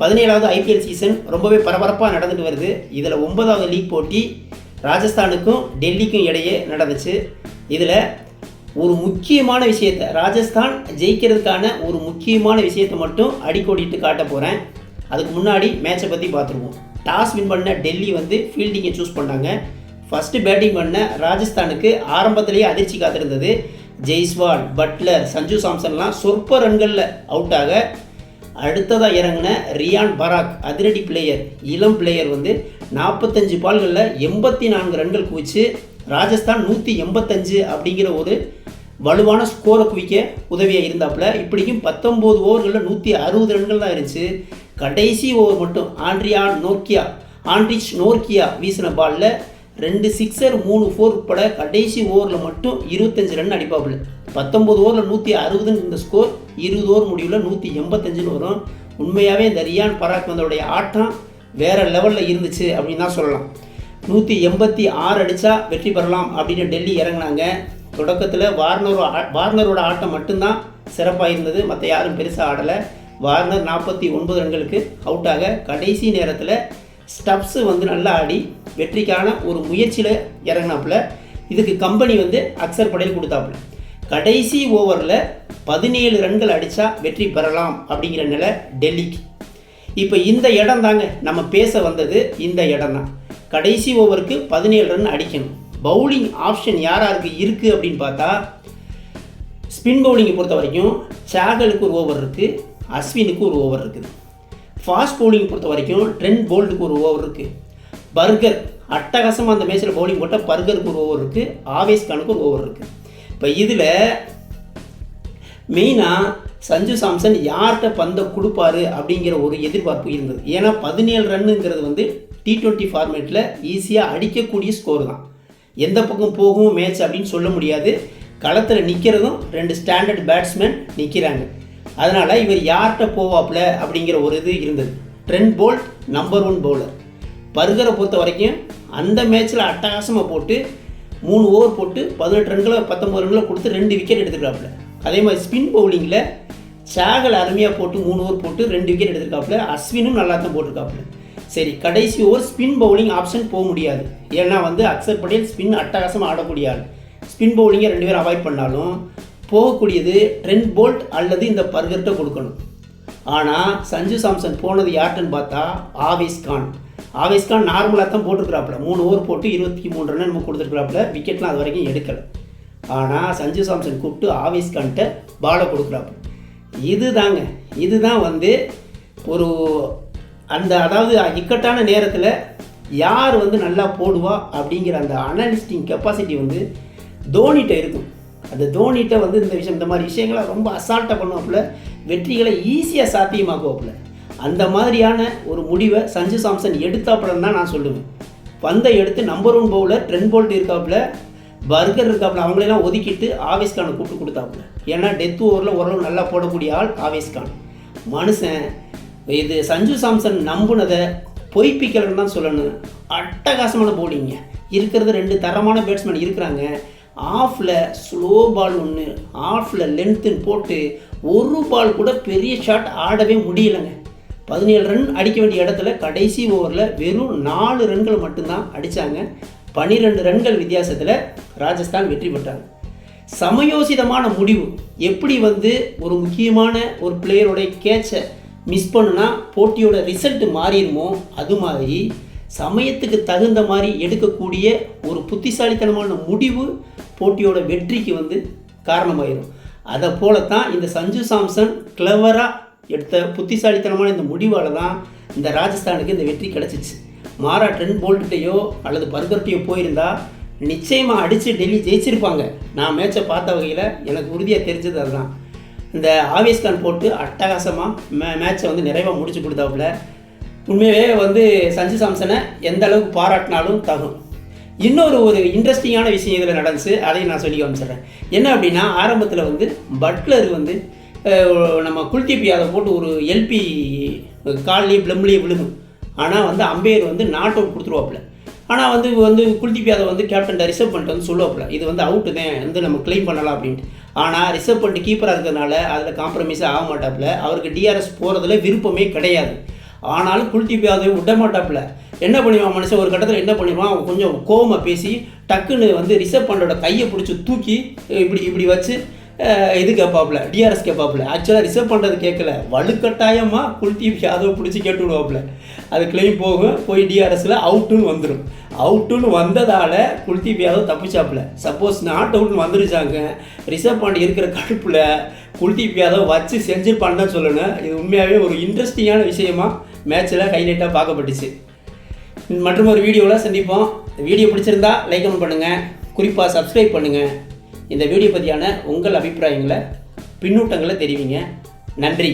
பதினேழாவது IPL season ரொம்பவே பரபரப்பாக நடந்துட்டு வருது. இதில் ஒன்பதாவது லீக் போட்டி ராஜஸ்தானுக்கும் டெல்லிக்கும் இடையே நடந்துச்சு. இதில் ஒரு முக்கியமான விஷயத்தை ராஜஸ்தான் ஜெயிக்கிறதுக்கான ஒரு முக்கியமான விஷயத்தை மட்டும் அடிக்கோடிட்டு காட்ட போகிறேன் அதுக்கு முன்னாடி மேட்சை பற்றி பார்த்துருவோம். டாஸ் வின் பண்ண டெல்லி வந்து ஃபீல்டிங்கை சூஸ் பண்ணாங்க. ஃபஸ்ட்டு பேட்டிங் பண்ண ராஜஸ்தானுக்கு ஆரம்பத்திலேயே அதிர்ச்சி காத்திருந்தது. ஜெய்ஸ்வால் பட்லர் சஞ்சு சாம்சன்லாம் சொற்ப ரன்களில் அவுட் ஆக அடுத்ததாக இறங்கின ரியான் பராக் அதிரடி பிளேயர் இளம் பிளேயர் வந்து நாற்பத்தஞ்சு பால்களில் எண்பத்தி நான்கு ரன்கள் குவிச்சு ராஜஸ்தான் நூற்றி எண்பத்தஞ்சு அப்படிங்கிற ஒரு வலுவான ஸ்கோரை குவிக்க உதவியாக இருந்தாப்புல. இப்படிக்கும் பத்தொம்போது ஓவர்களில் நூற்றி அறுபது ரன்கள் தான் இருந்துச்சு. கடைசி ஓவர் மட்டும் ஆண்ட்ரியா நோக்கியா ஆண்ட்ரிச் நோர்க்கியா வீசின பாலில் ரெண்டு சிக்ஸர் மூணு ஃபோர் உட்பட கடைசி ஓவரில் மட்டும் இருபத்தஞ்சு ரன் அடிப்பாப்புல. பத்தொம்பது ஓவரில் நூற்றி அறுபதுன்னு இந்த ஸ்கோர் இருபது ஓவர் முடிவில் நூற்றி எண்பத்தஞ்சுன்னு வரும். உண்மையாகவே இந்த ரியான் பராக் வந்தோடைய ஆட்டம் வேறு லெவலில் இருந்துச்சு அப்படின்னு தான் சொல்லலாம். நூற்றி எண்பத்தி ஆறு அடித்தா வெற்றி பெறலாம் அப்படின்னு டெல்லி இறங்குனாங்க. தொடக்கத்தில் வார்னர் ஆ- வார்னரோட ஆட்டம் மட்டும்தான் சிறப்பாக இருந்தது மற்ற யாரும் பெருசாக ஆடலை. வார்னர் நாற்பத்தி ஒன்பது ரன்களுக்கு அவுட்டாக கடைசி நேரத்தில் ஸ்டப்ஸு வந்து நல்லா ஆடி வெற்றிக்கான ஒரு முயற்சியில் இறங்கினாப்புல. இதுக்கு கம்பெனி வந்து அக்சர் படையில் கொடுத்தாப்புல. கடைசி ஓவரில் பதினேழு ரன்கள் அடித்தா வெற்றி பெறலாம் அப்படிங்கிற நிலை டெல்லிக்கு. இப்போ இந்த இடம் தாங்க நம்ம பேச வந்தது இந்த இடம் தான். கடைசி ஓவருக்கு பதினேழு ரன் அடிக்கணும். பவுலிங் ஆப்ஷன் யார் யாருக்கு இருக்குது அப்படின்னு பார்த்தா ஸ்பின் பவுலிங்கை பொறுத்த வரைக்கும் சாகலுக்கு ஒரு ஓவர் இருக்குது அஸ்வினுக்கு ஒரு ஓவர் இருக்குது. ஃபாஸ்ட் பவுலிங் பொறுத்த வரைக்கும் ட்ரெண்ட் போல்டுக்கு ஒரு ஓவர் இருக்குது பர்கர் அட்டகாசமாக அந்த மேட்ச்சில் பவுலிங் போட்டால் பர்கருக்கு ஒரு ஓவர் இருக்குது ஆவேஸ் கானுக்கு ஒரு ஓவர் இருக்குது இப்போ இதில் மெயினாக சஞ்சு சாம்சன் யார்கிட்ட பந்தை கொடுப்பாரு அப்படிங்கிற ஒரு எதிர்பார்ப்பு இருந்தது. ஏன்னா பதினேழு ரன்னுங்கிறது வந்து டி ட்வெண்ட்டி ஃபார்மேட்டில் ஈஸியாக அடிக்கக்கூடிய ஸ்கோர் தான். எந்த பக்கம் போகும் மேட்ச் அப்படின்னு சொல்ல முடியாது. களத்தில் நிற்கிறதும் ரெண்டு ஸ்டாண்டர்ட் பேட்ஸ்மேன் நிற்கிறாங்க அதனால் இவர் யார்கிட்ட போவாப்ல அப்படிங்கிற ஒரு இது இருந்தது. Trent Boult number one bowler பர்கரை பொறுத்த வரைக்கும் அந்த மேட்ச்சில் அட்டகாசமாக போட்டு மூணு ஓவர் போட்டு பதினெட்டு ரன்களை பத்தொம்பது ரன்களை கொடுத்து ரெண்டு விக்கெட் எடுத்துருக்காப்புல. அதே மாதிரி ஸ்பின் பவுலிங்கில் சாகல் அருமையாக போட்டு மூணு ஓவர் போட்டு ரெண்டு விக்கெட் எடுத்திருக்காப்புல. அஸ்வினும் நல்லா தான் போட்டிருக்காப்புல. சரி கடைசி ஓவர் ஸ்பின் பவுலிங் ஆப்ஷன் போக முடியாது. ஏன்னா வந்து அக்சர் பட்டேல் ஸ்பின் அட்டகாசமாக ஆடக்கூடிய ஆள். ஸ்பின் பவுலிங்கை ரெண்டு பேரும் அவாய்ட் பண்ணாலும் போகக்கூடியது ட்ரெண்ட் போல்ட் அல்லது இந்த பர்கர்கிட்ட கொடுக்கணும். ஆனால் சஞ்சு சாம்சன் போனது யார்கிட்டன்னு பார்த்தா ஆவேஸ் கான். ஆவேஸ் கான் நார்மலாக தான் போட்டிருக்கிறாப்புல. மூணு ஓவர் போட்டு இருபத்தி மூணு ரன் நம்ம கொடுத்துருக்குறாப்புல. விக்கெட்லாம் அது வரைக்கும் எடுக்கலை. ஆனால் சஞ்சு சாம்சன் கூப்பிட்டு ஆவேஸ் கான்கிட்ட பாலை கொடுக்குறாப்புல. இதுதாங்க. இதுதான் வந்து ஒரு அந்த அதாவது இக்கட்டான நேரத்தில் யார் வந்து நல்லா போடுவா அப்படிங்கிற அந்த அனலிஸ்டிங் கெப்பாசிட்டி வந்து தோனிகிட்ட இருக்கும். அந்த தோனிகிட்ட வந்து இந்த விஷயம் இந்த மாதிரி விஷயங்களை ரொம்ப அசால்ட்டாக பண்ணுவாப்புல வெற்றிகளை ஈஸியாக சாத்தியமாக்குவாப்புல. அந்த மாதிரியான ஒரு முடிவை சஞ்சு சாம்சன் எடுத்தாப்புலன்னு தான் நான் சொல்லுவேன். பந்தை எடுத்து number one bowler Trent Boult இருக்காப்புல பர்கர் இருக்காப்புல அவங்களெல்லாம் ஒதுக்கிட்டு ஆவேஸ் கானை கூப்பிட்டு கொடுத்தாப்புல. ஏன்னா டெத் ஓவரில் ஓரளவு நல்லா போடக்கூடிய ஆள் ஆவேஸ் கான். மனுஷன் இது சஞ்சு சாம்சன் நம்புனதை பொய்ப்பிக்கலன்னு தான் சொல்லணும். அட்டகாசமான போலிங்க இருக்கிறது ரெண்டு தரமான பேட்ஸ்மேன் இருக்கிறாங்க. ஆஃபில் ஸ்லோ பால் ஒன்று ஆஃபில் லென்த்துன்னு போட்டு ஒரு பால் கூட பெரிய ஷாட் ஆடவே முடியலைங்க. பதினேழு ரன் அடிக்க வேண்டிய இடத்துல கடைசி ஓவரில் வெறும் நாலு ரன்கள் மட்டும்தான் அடித்தாங்க பன்னிரெண்டு ரன்கள் வித்தியாசத்தில் ராஜஸ்தான் வெற்றி பெற்றாங்க. சமயோசிதமான முடிவு. எப்படி வந்து ஒரு முக்கியமான ஒரு பிளேயருடைய கேட்சை மிஸ் பண்ணுனா போட்டியோட ரிசல்ட் மாறிடுமோ அது மாதிரி சமயத்துக்கு தகுந்த மாதிரி எடுக்கக்கூடிய ஒரு புத்திசாலித்தனமான முடிவு போட்டியோட வெற்றிக்கு வந்து காரணமாயிடும் அதை போல தான் இந்த சஞ்சு சாம்சன் கிளவராக எடுத்த புத்திசாலித்தனமான இந்த முடிவால் தான் இந்த ராஜஸ்தானுக்கு இந்த வெற்றி கிடச்சிச்சு. மாறா ட்ரெண்ட் போல்ட்டையோ அல்லது பர்கர்ட்டையோ போயிருந்தா நிச்சயமாக அடித்து டெல்லி ஜெயிச்சிருப்பாங்க. நான் மேட்சை பார்த்த வகையில் எனக்கு உறுதியாக தெரிஞ்சது அதுதான். இந்த ஆவேஸ்கான் போட்டு அட்டகாசமாக மே மேட்சை வந்து நிறைவாக முடிச்சு கொடுத்தாப்புல. உண்மையாகவே வந்து சஞ்சு சாம்சனை எந்த அளவுக்கு பாராட்டினாலும் தகும். இன்னொரு ஒரு இன்ட்ரெஸ்டிங்கான விஷயம் இதில் நடந்துச்சு. அதையும் நான் சொல்லி காமிச்சிடுறேன். என்ன அப்படின்னா ஆரம்பத்தில் வந்து பட்லர் வந்து நம்ம குல்தீப் யாதவ் போட்டு ஒரு எல்பி கால்லேயே பிளம்லேயே விழுகும். ஆனால் வந்து அம்பையர் வந்து நாட் அவுட் கொடுத்துருவாப்புல. ஆனால் வந்து வந்து குல்தீப் யாதவ் வந்து கேப்டன் ரிசர்வ் பண்ணிட்டு வந்து சொல்லுவாப்புல இது வந்து அவுட்டு தான் வந்து நம்ம க்ளைம் பண்ணலாம் அப்படின்ட்டு. ஆனால் ரிசர்வ் பண்ணிட்டு கீப்பராக இருக்கிறதுனால அதில் காம்ப்ரமைஸே ஆக மாட்டாப்புல. அவருக்கு டிஆர்எஸ் போகிறதுல விருப்பமே கிடையாது. ஆனாலும் குல்தீப் யாதவ் விட மாட்டாப்புல. என்ன பண்ணிடுவான் மனுஷன்? ஒரு கட்டத்தில் என்ன பண்ணிடுவான்? அவன் கொஞ்சம் கோவமா பேசி டக்குன்னு வந்து ரிசர்வ் பண்ணோட கையை பிடிச்சி தூக்கி இப்படி இப்படி வச்சு இது கேட்பாப்புல டிஆர்எஸ் கேட்பாப்புல. ஆக்சுவலாக ரிசர்வ் பண்ணுறது கேட்கல. வலுக்கட்டாயமாக குல்தீப் யாதவ் பிடிச்சி கேட்டு விடுவாப்புல. அது கிளைம் போகும் போய் டிஆர்எஸில் அவுட்டுன்னு வந்துடும் அவுட்டுன்னு வந்ததால் குல்தீப் யாதவ் தப்பிச்சாப்புல. சப்போஸ் நாட் அவுட்னு வந்துருச்சாங்க ரிசர்வ் பாண்டி இருக்கிற கடுப்பில் குல்தீப் யாதவ் வச்சு செஞ்சு தான் சொல்லணும். இது உண்மையாகவே ஒரு இன்ட்ரெஸ்டிங்கான விஷயமா மேட்ச்சில் ஹைலைட்டாக பார்க்கப்பட்டுச்சு. மற்றும் ஒரு வீடியோவில் சந்திப்போம் வீடியோ பிடிச்சிருந்தா லைக் கமெண்ட் பண்ணுங்கள் குறிப்பாக சப்ஸ்கிரைப் பண்ணுங்கள் இந்த வீடியோ பற்றியான உங்கள் அபிப்பிராயங்களை பின்னூட்டங்களை தெரிவிங்க. நன்றி.